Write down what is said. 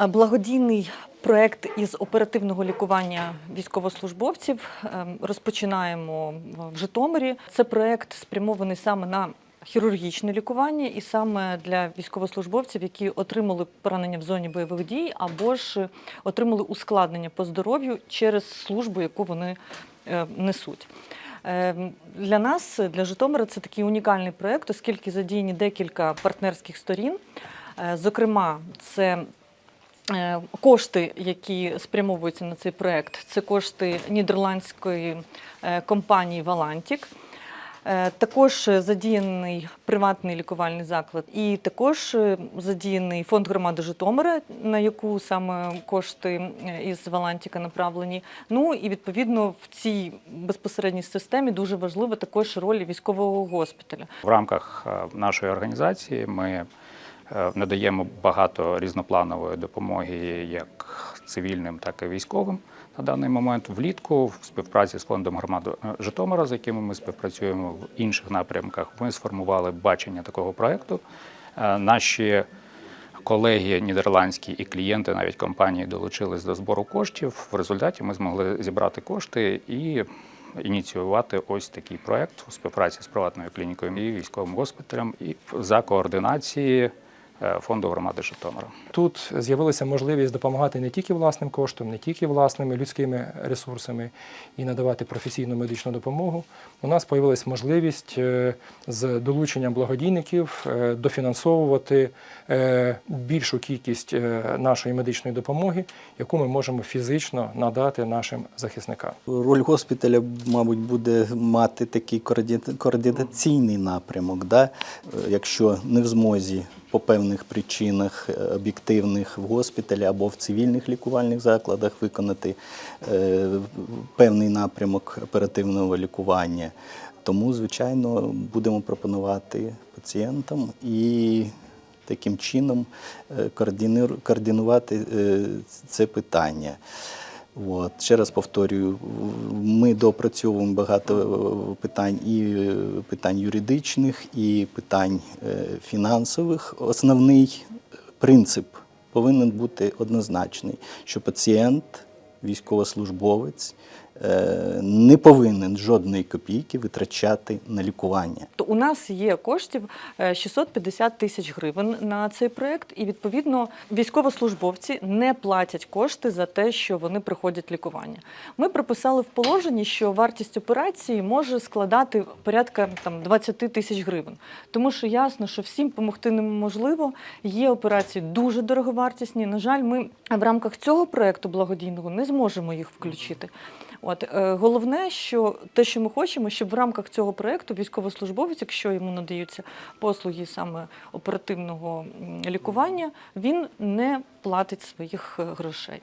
Благодійний проект із оперативного лікування військовослужбовців ем, розпочинаємо в Житомирі. Це проект спрямований саме на хірургічне лікування і саме для військовослужбовців, які отримали поранення в зоні бойових дій або ж отримали ускладнення по здоров'ю через службу, яку вони е, несуть. Ем, Для нас, для Житомира, це такий унікальний проект, оскільки задіяні декілька партнерських сторін. Е, Зокрема, це кошти, які спрямовуються на цей проект, це кошти нідерландської е, компанії Валантік. Е, Також задіяний приватний лікувальний заклад, і також е, задіяний фонд громади Житомира, на яку саме кошти е, із Валантіка направлені. Ну і відповідно в цій безпосередній системі дуже важлива також роль військового госпіталя. В рамках е, нашої організації ми е, надаємо багато різнопланової допомоги як цивільним, так і військовим. На даний момент влітку в співпраці з фондом громади е, Житомира, з якими ми співпрацюємо в інших напрямках, ми сформували бачення такого проекту. Е, Наші колеги нідерландські і клієнти навіть компанії долучились до збору коштів. В результаті ми змогли зібрати кошти і ініціювати ось такий проект у співпраці з приватною клінікою і військовим госпіталем і за координації е, фонду громади Житомира. Тут з'явилася можливість допомагати не тільки власним коштом, не тільки власними людськими ресурсами і надавати професійну медичну допомогу. У нас з'явилася можливість е, з долученням благодійників е, дофінансовувати е, більшу кількість е, нашої медичної допомоги, яку ми можемо фізично надати нашим захисникам. Роль госпіталя, мабуть, буде мати такий коорди- координаційний напрямок. Да? Е, Якщо не в змозі по певних причинах е, об'єктивних в госпіталі або в цивільних лікувальних закладах виконати е, певний напрямок оперативного лікування. Тому, звичайно, будемо пропонувати пацієнтам і таким чином е, координувати це питання. От. Ще раз повторюю, ми допрацьовуємо багато е, питань і е, питань юридичних, і питань е, фінансових. Основний принцип повинен бути однозначний, що пацієнт, військовослужбовець е, не повинен жодної копійки витрачати на лікування. То у нас є коштів е, 650 тисяч гривень на цей проект, і відповідно військовослужбовці не платять кошти за те, що вони проходять лікування. Ми прописали в положенні, що вартість операції може складати порядка там 20 тисяч гривень, тому що ясно, що всім допомогти неможливо. Є операції дуже дороговартісні. На жаль, ми в рамках цього проекту благодійного не зможемо їх включити. От е, головне, що те, що ми хочемо, щоб в рамках цього проекту військовослужбовець, якщо йому надаються послуги саме оперативного лікування, він не платить своїх е, грошей.